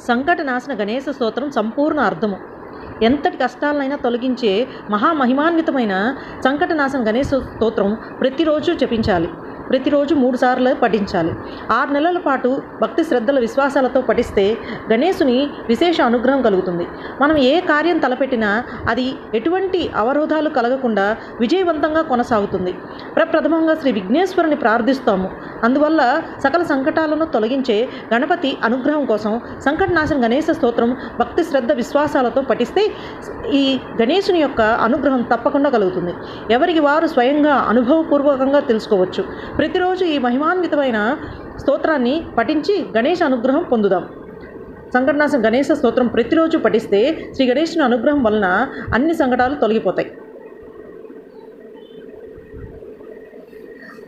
సంకటనాశన గణేశ స్తోత్రం సంపూర్ణ అర్థము. ఎంతటి కష్టాలనైనా తొలగించే మహామహిమాన్వితమైన సంకటనాశన గణేశ స్తోత్రం ప్రతిరోజు జపించాలి. ప్రతిరోజు మూడు సార్లు పఠించాలి. ఆరు నెలల పాటు భక్తి శ్రద్ధల విశ్వాసాలతో పఠిస్తే గణేశుని విశేష అనుగ్రహం కలుగుతుంది. మనం ఏ కార్యం తలపెట్టినా అది ఎటువంటి అవరోధాలు కలగకుండా విజయవంతంగా కొనసాగుతుంది. ప్రప్రథమంగా శ్రీ విఘ్నేశ్వరుని ప్రార్థిస్తాము. అందువల్ల సకల సంకటాలను తొలగించే గణపతి అనుగ్రహం కోసం సంకటనాశన గణేశ స్తోత్రం భక్తి శ్రద్ధ విశ్వాసాలతో పఠిస్తే ఈ గణేశుని యొక్క అనుగ్రహం తప్పకుండా కలుగుతుంది. ఎవరికి వారు స్వయంగా అనుభవపూర్వకంగా తెలుసుకోవచ్చు. ప్రతిరోజు ఈ మహిమాన్వితమైన స్తోత్రాన్ని పఠించి గణేష్ అనుగ్రహం పొందుదాం. సంకటనాశన గణేశ స్తోత్రం ప్రతిరోజు పఠిస్తే శ్రీ గణేషుని అనుగ్రహం వలన అన్ని సంకటాలు తొలగిపోతాయి.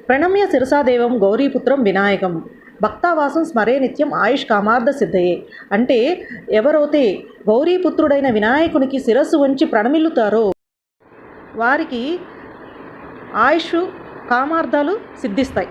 ప్రణమ్య శిరసాదేవం గౌరీపుత్రం వినాయకం. భక్తావాసం స్మరే నిత్యం ఆయుష్ కామార్థ సిద్ధయే. అంటే ఎవరైతే గౌరీపుత్రుడైన వినాయకునికి శిరస్సు వంచి ప్రణమిల్లుతారో వారికి ఆయుష్ కామార్థాలు సిద్ధిస్తాయి.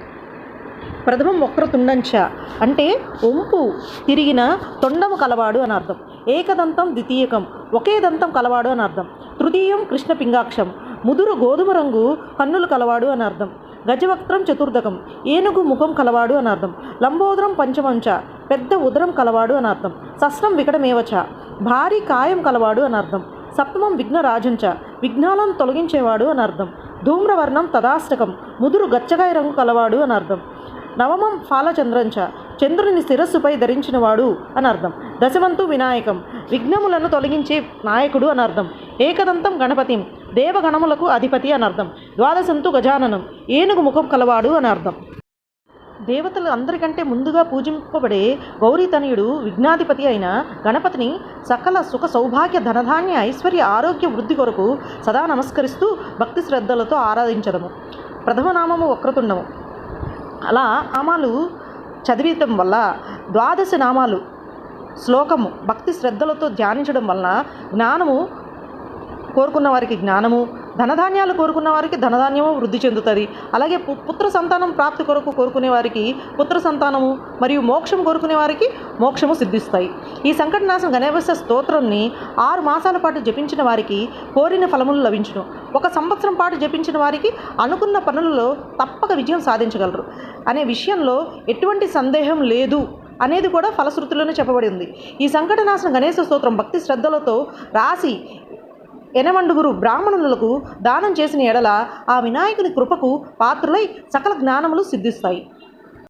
ప్రథమం వక్రతుండంచ అంటే ఒంపు తిరిగిన తొండము కలవాడు అని అర్థం. ఏకదంతం ద్వితీయకం ఒకే దంతం కలవాడు అని అర్థం. తృతీయం కృష్ణ పింగాక్షం ముదురు గోధుమ రంగు కన్నులు కలవాడు అని అర్థం. గజవక్త్రం చతుర్దకం ఏనుగు ముఖం కలవాడు అని అర్థం. లంబోదరం పంచమంచ పెద్ద ఉదరం కలవాడు అని అర్థం. సస్రం వికటమేవచ భారీ కాయం కలవాడు అని అర్థం. సప్తమం విఘ్నరాజంచ విఘ్నాలను తొలగించేవాడు అని అర్థం. ధూమ్రవర్ణం తదాష్టకం. ముదురు గచ్చగాయ రంగు కలవాడు అని అర్థం. నవమం ఫాలచంద్రంచ. చంద్రుని శిరస్సుపై ధరించినవాడు అని అర్థం. దశమంతు వినాయకం. విఘ్నములను తొలగించే నాయకుడు అని అర్థం. ఏకదంతం గణపతిం. దేవగణములకు అధిపతి అని అర్థం. ద్వాదశంతు గజాననం. ఏనుగు ముఖం కలవాడు అని అర్థం. దేవతలు అందరికంటే ముందుగా పూజింపబడే గౌరీతనయుడు విఘ్నాధిపతి అయిన గణపతిని సకల సుఖ సౌభాగ్య ధనధాన్య ఐశ్వర్య ఆరోగ్య వృద్ధి కొరకు సదా నమస్కరిస్తూ భక్తి శ్రద్ధలతో ఆరాధించడము. ప్రథమ నామము వక్రతుండము. అలా నామాలు చదివితం వల్ల ద్వాదశ నామాలు శ్లోకము భక్తి శ్రద్ధలతో ధ్యానించడం వలన జ్ఞానము కోరుకున్న వారికి జ్ఞానము ధనధాన్యాలు కోరుకున్న వారికి ధనధాన్యము వృద్ధి చెందుతుంది. అలాగే పు- పుత్ర సంతానం ప్రాప్తి కొరకు కోరుకునే వారికి పుత్ర సంతానము మరియు మోక్షం కోరుకునే వారికి మోక్షము సిద్ధిస్తాయి. ఈ సంకటనాశం గణేశ స్తోత్రంని ఆరు మాసాల పాటు జపించిన వారికి కోరిన ఫలములు లభించును. ఒక సంవత్సరం పాటు జపించిన వారికి అనుకున్న పనులలో తప్పక విజయం సాధించగలరు. అనే విషయంలో ఎటువంటి సందేహం లేదు అనేది కూడా ఫలశ్రుతిలోనే చెప్పబడి ఉంది ఈ సంకటనాశన గణేశ స్తోత్రం భక్తి శ్రద్ధలతో రాసి ఎనమండుగురు బ్రాహ్మణులకు దానం చేసిన ఎడల ఆ వినాయకుని కృపకు పాత్రులై సకల జ్ఞానములు సిద్ధిస్తాయి.